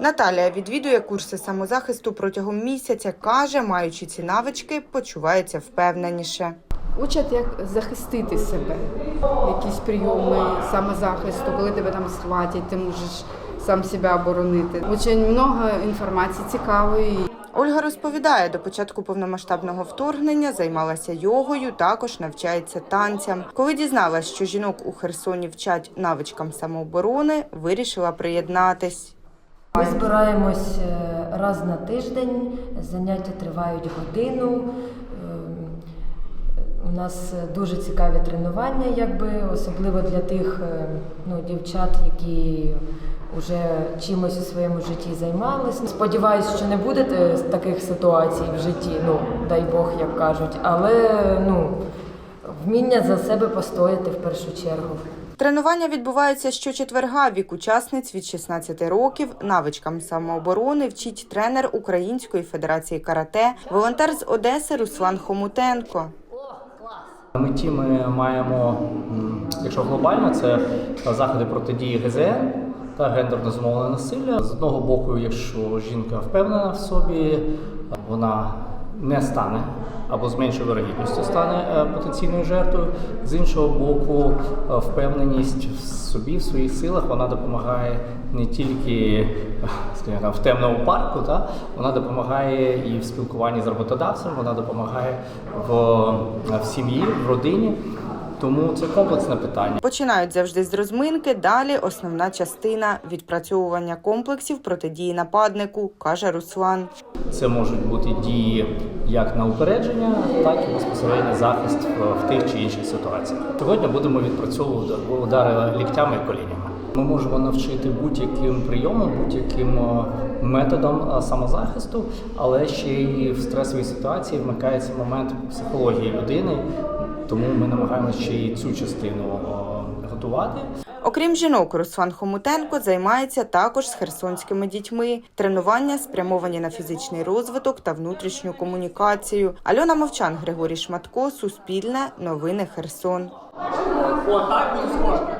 Наталія відвідує курси самозахисту протягом місяця. каже, маючи ці навички, почувається впевненіше. Учать, як захистити себе, якісь прийоми самозахисту, коли тебе там схватять, ти можеш сам себе оборонити. Дуже багато інформації цікавої. Ольга розповідає, до початку повномасштабного вторгнення займалася йогою, також навчається танцям. Коли дізналась, що жінок у Херсоні вчать навичкам самооборони, вирішила приєднатись. Ми збираємось е, раз на тиждень, заняття тривають годину. Ем, У нас дуже цікаві тренування, якби, особливо для тих е, ну, дівчат, які вже чимось у своєму житті займалися. Сподіваюсь, що не буде е, таких ситуацій в житті, ну дай Бог, як кажуть, але ну, вміння за себе постояти в першу чергу. Тренування відбуваються щочетверга. Вік учасниць від 16 років. Навичкам самооборони вчить тренер Української федерації карате, волонтер з Одеси Руслан Хомутенко. Меті ми маємо, якщо глобально, це заходи протидії ГЗН та гендерно зумовлене насилля. З одного боку, якщо жінка впевнена в собі, вона не стане або з меншою вирогідністю стане е, потенційною жертвою. З іншого боку, е, впевненість в собі, в своїх силах, вона допомагає не тільки скажімо, в темному парку, та вона допомагає і в спілкуванні з роботодавцем, вона допомагає в, в сім'ї, в родині. Тому це комплексне питання. Починають завжди з розминки. Далі основна частина відпрацьовування комплексів протидії нападнику, каже Руслан. Це можуть бути дії як на упередження, так і безпосередньо захист в, тих чи інших ситуаціях. Сьогодні будемо відпрацьовувати удари ліктями і колінями. Ми можемо навчити будь-яким прийомом, будь-яким е, методом е, самозахисту, але ще й в стресовій ситуації вмикається момент психології людини, тому ми намагаємося ще й цю частину готувати. Окрім жінок, Руслан Хомутенко займається також з херсонськими дітьми. Тренування спрямовані на фізичний розвиток та внутрішню комунікацію. Альона Мовчан, Григорій Шматко, Суспільне, Новини Херсон. Отак буде схожка.